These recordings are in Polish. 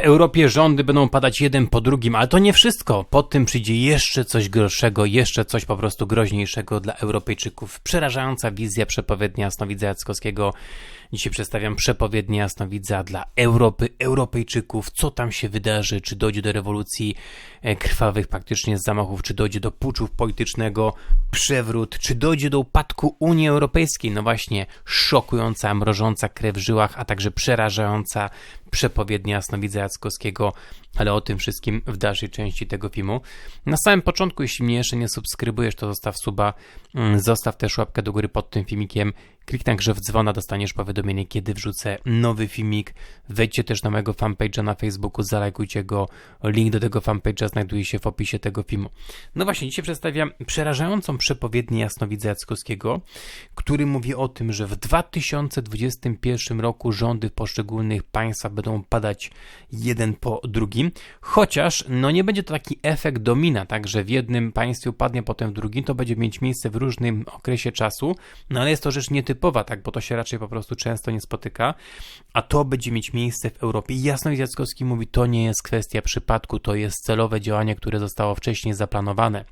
Europie rządy będą padać jeden po drugim, ale to nie wszystko. Po tym przyjdzie jeszcze coś gorszego, jeszcze coś po prostu groźniejszego dla Europejczyków. Przerażająca wizja przepowiednia Jasnowidza Jackowskiego. Dzisiaj przedstawiam przepowiednię Jasnowidza dla Europy, Europejczyków. Co tam się wydarzy? Czy dojdzie do rewolucji e, krwawych praktycznie z zamachów? Czy dojdzie do puczów politycznego? Przewrót? Czy dojdzie do upadku Unii Europejskiej? No właśnie, szokująca, mrożąca krew w żyłach, a także przerażająca przepowiednia Jasnowidza Jackowskiego, ale o tym wszystkim w dalszej części tego filmu. Na samym początku, jeśli mnie jeszcze nie subskrybujesz, to zostaw suba, mm, zostaw też łapkę do góry pod tym filmikiem, kliknij także w dzwona, dostaniesz powiadomienie, kiedy wrzucę nowy filmik. Wejdźcie też na mojego fanpage'a na Facebooku, zalajkujcie go. Link do tego fanpage'a znajduje się w opisie tego filmu. No właśnie, dzisiaj przedstawiam przerażającą przepowiednię Jasnowidza Jackowskiego, który mówi o tym, że w 2021 roku rządy poszczególnych państwach będą padać jeden po drugim, chociaż no nie będzie to taki efekt domina, tak, że w jednym państwie upadnie, potem w drugim, to będzie mieć miejsce w różnym okresie czasu, no ale jest to rzecz nietypowa, tak, bo to się raczej po prostu często nie spotyka, a to będzie mieć miejsce w Europie. Jasno Jackowski mówi, to nie jest kwestia przypadku, to jest celowe działanie, które zostało wcześniej zaplanowane.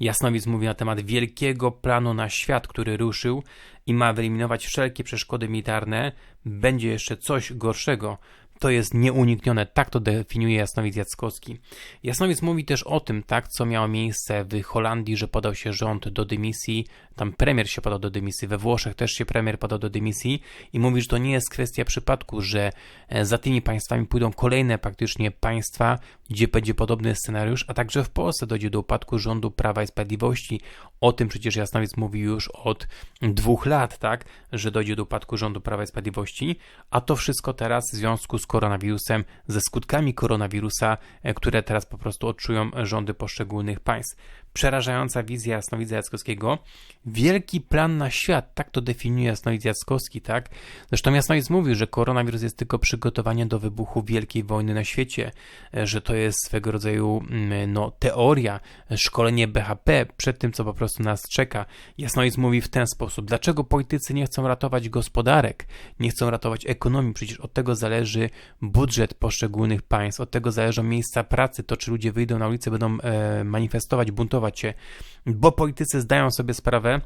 Jasnowic mówi na temat wielkiego planu na świat, który ruszył i ma wyeliminować wszelkie przeszkody militarne. Będzie jeszcze coś gorszego. To jest nieuniknione, tak to definiuje Jasnowic Jackowski. Jasnowic mówi też o tym, tak, co miało miejsce w Holandii, że podał się rząd do dymisji, tam premier się podał do dymisji, we Włoszech też się premier podał do dymisji i mówi, że to nie jest kwestia przypadku, że e, za tymi państwami pójdą kolejne praktycznie państwa, gdzie będzie podobny scenariusz, a także w Polsce dojdzie do upadku rządu Prawa i Sprawiedliwości. O tym przecież Jasnowic mówi już od dwóch lat, tak, że dojdzie do upadku rządu Prawa i Sprawiedliwości, a to wszystko teraz w związku z koronawirusem, ze skutkami koronawirusa, e, które teraz po prostu odczują rządy poszczególnych państw przerażająca wizja Jasnowidza Jackowskiego. Wielki plan na świat, tak to definiuje Jasnowidz Jackowski, tak? Zresztą Jasnowic mówił, że koronawirus jest tylko przygotowanie do wybuchu wielkiej wojny na świecie, e, że to jest swego rodzaju mm, no, teoria, szkolenie BHP przed tym, co po prostu nas czeka. Jasnowic mówi w ten sposób, dlaczego politycy nie chcą ratować gospodarek, nie chcą ratować ekonomii, przecież od tego zależy budżet poszczególnych państw, od tego zależą miejsca pracy, to czy ludzie wyjdą na ulicę, będą e, manifestować, buntować, cię, bo politycy zdają sobie sprawę,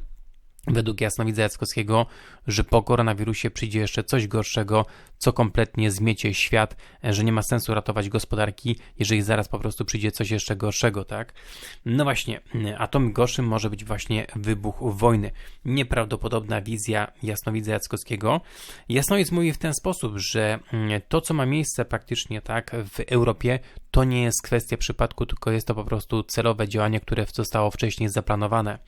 według Jasnowidza Jackowskiego, że po koronawirusie przyjdzie jeszcze coś gorszego, co kompletnie zmiecie świat, że nie ma sensu ratować gospodarki, jeżeli zaraz po prostu przyjdzie coś jeszcze gorszego, tak? No właśnie, a tym gorszym może być właśnie wybuch wojny. Nieprawdopodobna wizja Jasnowidza Jackowskiego. Jasnowidz mówi w ten sposób, że to, co ma miejsce praktycznie tak w Europie, to nie jest kwestia przypadku, tylko jest to po prostu celowe działanie, które zostało wcześniej zaplanowane.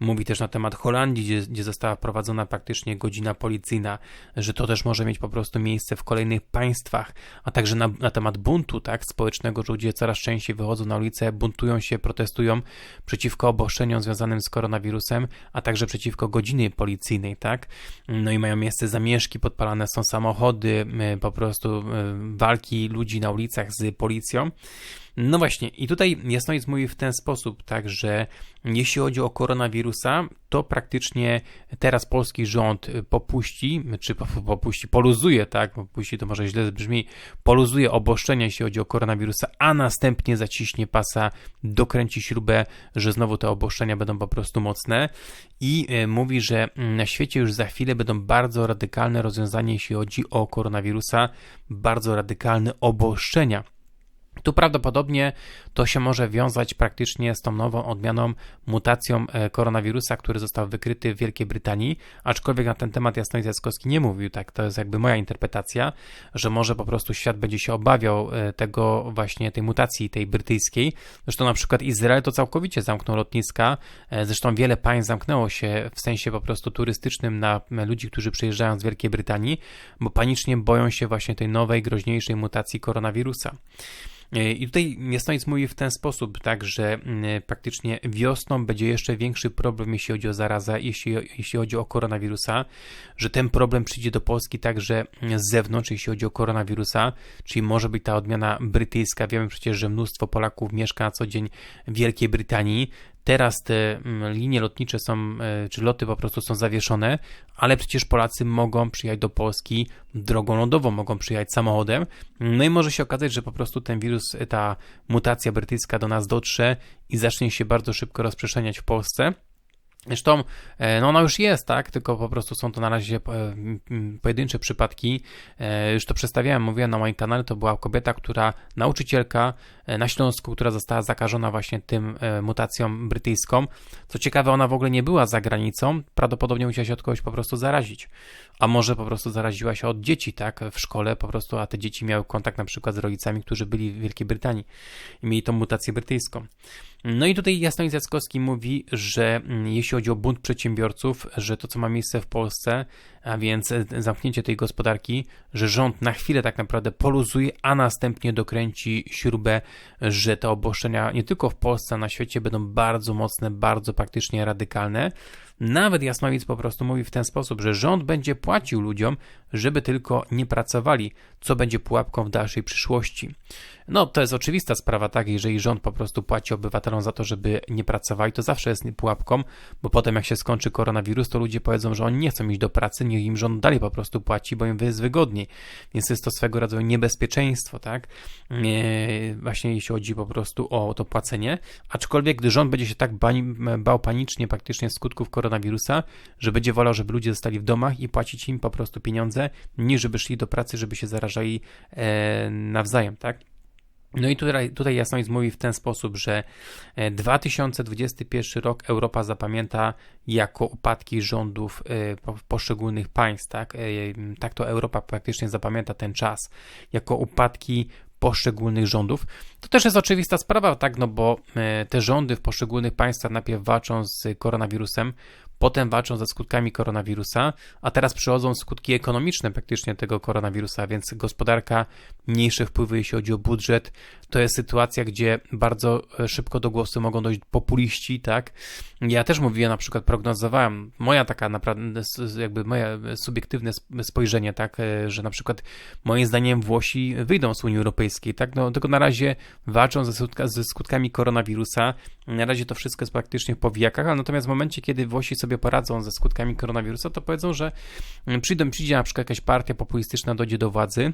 Mówi też na temat Holandii, gdzie, gdzie została wprowadzona praktycznie godzina policyjna, że to też może mieć po prostu miejsce w kolejnych państwach, a także na, na temat buntu tak, społecznego, że ludzie coraz częściej wychodzą na ulicę, buntują się, protestują przeciwko obostrzeniom związanym z koronawirusem, a także przeciwko godzinie policyjnej, tak? No i mają miejsce zamieszki, podpalane są samochody, po prostu walki ludzi na ulicach z policją, no właśnie, i tutaj Jasnowic mówi w ten sposób, tak, że jeśli chodzi o koronawirusa, to praktycznie teraz polski rząd popuści, czy popuści, poluzuje, tak, popuści to może źle brzmi, poluzuje obostrzenia, jeśli chodzi o koronawirusa, a następnie zaciśnie pasa, dokręci śrubę, że znowu te obostrzenia będą po prostu mocne. I e, mówi, że na świecie już za chwilę będą bardzo radykalne rozwiązania, jeśli chodzi o koronawirusa, bardzo radykalne obostrzenia tu prawdopodobnie to się może wiązać praktycznie z tą nową odmianą, mutacją e, koronawirusa, który został wykryty w Wielkiej Brytanii, aczkolwiek na ten temat Jasnowic Jackowski nie mówił, tak, to jest jakby moja interpretacja, że może po prostu świat będzie się obawiał e, tego właśnie, tej mutacji, tej brytyjskiej. Zresztą na przykład Izrael to całkowicie zamknął lotniska, e, zresztą wiele państw zamknęło się w sensie po prostu turystycznym na ludzi, którzy przyjeżdżają z Wielkiej Brytanii, bo panicznie boją się właśnie tej nowej, groźniejszej mutacji koronawirusa. E, I tutaj Jasnowic mówi w ten sposób, tak, że mm, praktycznie wiosną będzie jeszcze większy problem, jeśli chodzi o zarazę, jeśli, jeśli chodzi o koronawirusa, że ten problem przyjdzie do Polski także z zewnątrz, jeśli chodzi o koronawirusa, czyli może być ta odmiana brytyjska. Wiemy przecież, że mnóstwo Polaków mieszka na co dzień w Wielkiej Brytanii. Teraz te mm, linie lotnicze są, e, czy loty po prostu są zawieszone, ale przecież Polacy mogą przyjechać do Polski drogą lądową, mogą przyjechać samochodem. No i może się okazać, że po prostu ten wirus, ta mutacja brytyjska do nas dotrze i zacznie się bardzo szybko rozprzestrzeniać w Polsce. Zresztą, e, no ona już jest, tak, tylko po prostu są to na razie e, pojedyncze przypadki. E, już to przedstawiałem, mówiłem na moim kanale, to była kobieta, która, nauczycielka na Śląsku, która została zakażona właśnie tym mutacją brytyjską. Co ciekawe, ona w ogóle nie była za granicą, prawdopodobnie musiała się od kogoś po prostu zarazić. A może po prostu zaraziła się od dzieci, tak, w szkole po prostu, a te dzieci miały kontakt na przykład z rodzicami, którzy byli w Wielkiej Brytanii i mieli tą mutację brytyjską. No i tutaj Jasnowic Jackowski mówi, że mm, jeśli chodzi o bunt przedsiębiorców, że to, co ma miejsce w Polsce, a więc e, zamknięcie tej gospodarki, że rząd na chwilę tak naprawdę poluzuje, a następnie dokręci śrubę, że te obostrzenia nie tylko w Polsce, na świecie będą bardzo mocne, bardzo praktycznie radykalne. Nawet Jasnowic po prostu mówi w ten sposób, że rząd będzie płacił ludziom, żeby tylko nie pracowali, co będzie pułapką w dalszej przyszłości. No, to jest oczywista sprawa, tak? Jeżeli rząd po prostu płaci obywatelom za to, żeby nie pracowali, to zawsze jest pułapką, bo potem jak się skończy koronawirus, to ludzie powiedzą, że oni nie chcą iść do pracy, niech im rząd dalej po prostu płaci, bo im jest wygodniej. Więc jest to swego rodzaju niebezpieczeństwo, tak? właśnie jeśli chodzi po prostu o to płacenie. Aczkolwiek, gdy rząd będzie się tak bał panicznie praktycznie skutków koronawirusa, że będzie wolał, żeby ludzie zostali w domach i płacić im po prostu pieniądze, niż żeby szli do pracy, żeby się zarażali e, nawzajem, tak? No i tutaj, tutaj Jasnowic mówi w ten sposób, że 2021 e, rok Europa zapamięta jako upadki rządów e, poszczególnych państw, tak? E, tak to Europa praktycznie zapamięta ten czas jako upadki poszczególnych rządów. To też jest oczywista sprawa, tak, no bo te rządy w poszczególnych państwach najpierw walczą z koronawirusem, potem walczą ze skutkami koronawirusa, a teraz przychodzą skutki ekonomiczne praktycznie tego koronawirusa, więc gospodarka, mniejsze wpływy, jeśli chodzi o budżet. To jest sytuacja, gdzie bardzo e, szybko do głosu mogą dojść populiści, tak? Ja też mówiłem, na przykład prognozowałem, moja taka naprawdę, jakby moje subiektywne spojrzenie, tak, e, że na przykład moim zdaniem Włosi wyjdą z Unii Europejskiej, tak? No, tylko na razie walczą ze, skutka, ze skutkami koronawirusa, na razie to wszystko jest praktycznie w powijakach, ale natomiast w momencie, kiedy Włosi sobie poradzą ze skutkami koronawirusa, to powiedzą, że przyjdą, przyjdzie na przykład jakaś partia populistyczna, dojdzie do władzy,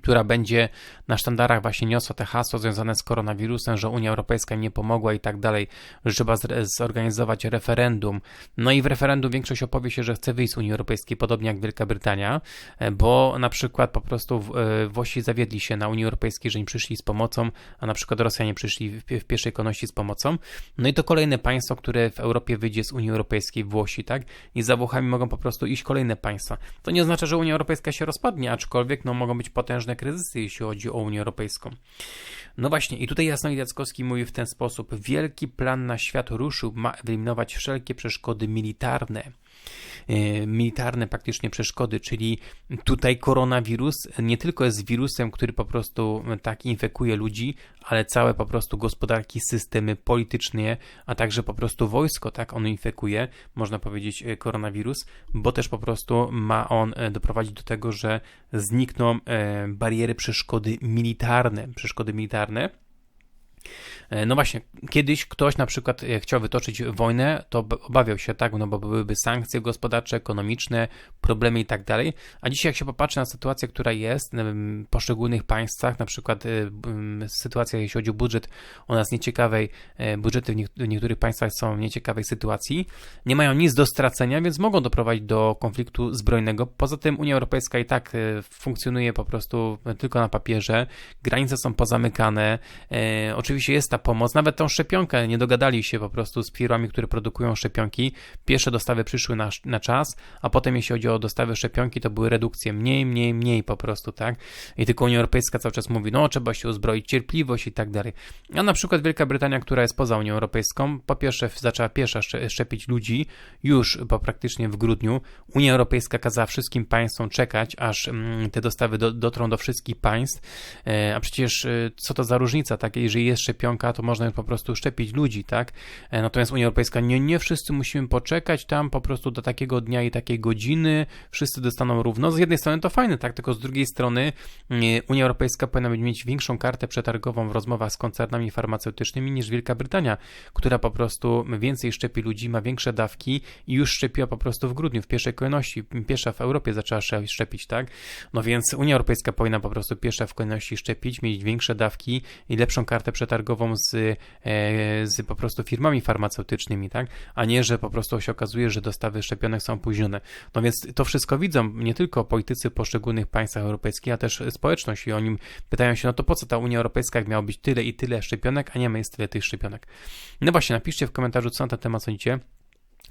która będzie na sztandarach właśnie niosła te hasło związane z koronawirusem, że Unia Europejska nie pomogła i tak dalej, że trzeba zorganizować referendum. No i w referendum większość opowie się, że chce wyjść z Unii Europejskiej, podobnie jak Wielka Brytania, bo na przykład po prostu e, Włosi zawiedli się na Unii Europejskiej, że nie przyszli z pomocą, a na przykład Rosjanie przyszli w pierwszej kolejności z pomocą. No i to kolejne państwo, które w Europie wyjdzie z Unii Europejskiej, Włosi, tak? I za Włochami mogą po prostu iść kolejne państwa. To nie oznacza, że Unia Europejska się rozpadnie, aczkolwiek no, mogą być potężne poważne kryzysy, jeśli chodzi o Unię Europejską. No właśnie, i tutaj Jasnoid Jackowski mówi w ten sposób: Wielki plan na świat ruszył, ma eliminować wszelkie przeszkody militarne. E, militarne praktycznie przeszkody, czyli tutaj koronawirus nie tylko jest wirusem, który po prostu tak infekuje ludzi, ale całe po prostu gospodarki, systemy polityczne, a także po prostu wojsko, tak on infekuje, można powiedzieć, e, koronawirus, bo też po prostu ma on e, doprowadzić do tego, że znikną bariery, przeszkody militarne, przeszkody militarne. E, no właśnie, kiedyś ktoś na przykład e, chciał wytoczyć wojnę, to obawiał się tak, no bo byłyby sankcje gospodarcze, ekonomiczne, problemy i tak dalej. A dzisiaj jak się popatrzy na sytuację, która jest w poszczególnych państwach, na przykład e, sytuacja, jeśli chodzi o budżet, ona jest nieciekawej, budżety w niektórych państwach są w nieciekawej sytuacji, nie mają nic do stracenia, więc mogą doprowadzić do konfliktu zbrojnego. Poza tym Unia Europejska i tak funkcjonuje po prostu tylko na papierze, granice są pozamykane, oczywiście jest ta pomoc, nawet tą szczepionkę nie dogadali się po prostu z firmami, które produkują szczepionki. Pierwsze dostawy przyszły na, na czas, a potem jeśli chodzi o dostawy szczepionki, to były redukcje mniej, mniej, mniej po prostu, tak? I tylko Unia Europejska cały czas mówi, no trzeba się uzbroić, cierpliwość i tak dalej. A na przykład Wielka Brytania, która jest poza Unią Europejską, po pierwsze zaczęła pierwsza szczepić ludzi już po praktycznie w grudniu. Unia Europejska kazała wszystkim państwom czekać, aż mm, te dostawy do, dotrą do wszystkich państw, e, a przecież e, co to za różnica, tak? Jeżeli jest szczepionka, to można po prostu szczepić ludzi, tak? E, Natomiast Unia Europejska, nie, nie wszyscy musimy poczekać tam po prostu do takiego dnia i takiej godziny, wszyscy dostaną równo. Z jednej strony to fajne, tak? Tylko z drugiej strony e, Unia Europejska powinna mieć większą kartę przetargową w rozmowach z koncernami farmaceutycznymi niż Wielka Brytania, która po prostu więcej szczepi ludzi, ma większe dawki i już szczepiła po prostu w grudniu, w pierwszej kolejności. Pierwsza w Europie zaczęła szczepić, tak? No więc Unia Europejska powinna po prostu pierwsza w kolejności szczepić, mieć większe dawki i lepszą kartę przetargową z, e, z po prostu firmami farmaceutycznymi, tak? A nie, że po prostu się okazuje, że dostawy szczepionek są opóźnione. No więc to wszystko widzą nie tylko politycy poszczególnych państwach europejskich, a też społeczność i oni pytają się, no to po co ta Unia Europejska, jak miało być tyle i tyle szczepionek, a nie ma jest tyle tych szczepionek. No właśnie, napiszcie w komentarzu, co na ten temat sądzicie.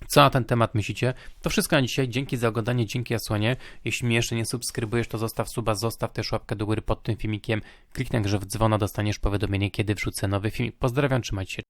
Co na ten temat myślicie? To wszystko na dzisiaj. Dzięki za oglądanie, dzięki Jasłonie. Jeśli mnie jeszcze nie subskrybujesz, to zostaw suba, zostaw też łapkę do góry pod tym filmikiem. Kliknij grze w dzwona, dostaniesz powiadomienie, kiedy wrzucę nowy film. Pozdrawiam, trzymajcie się.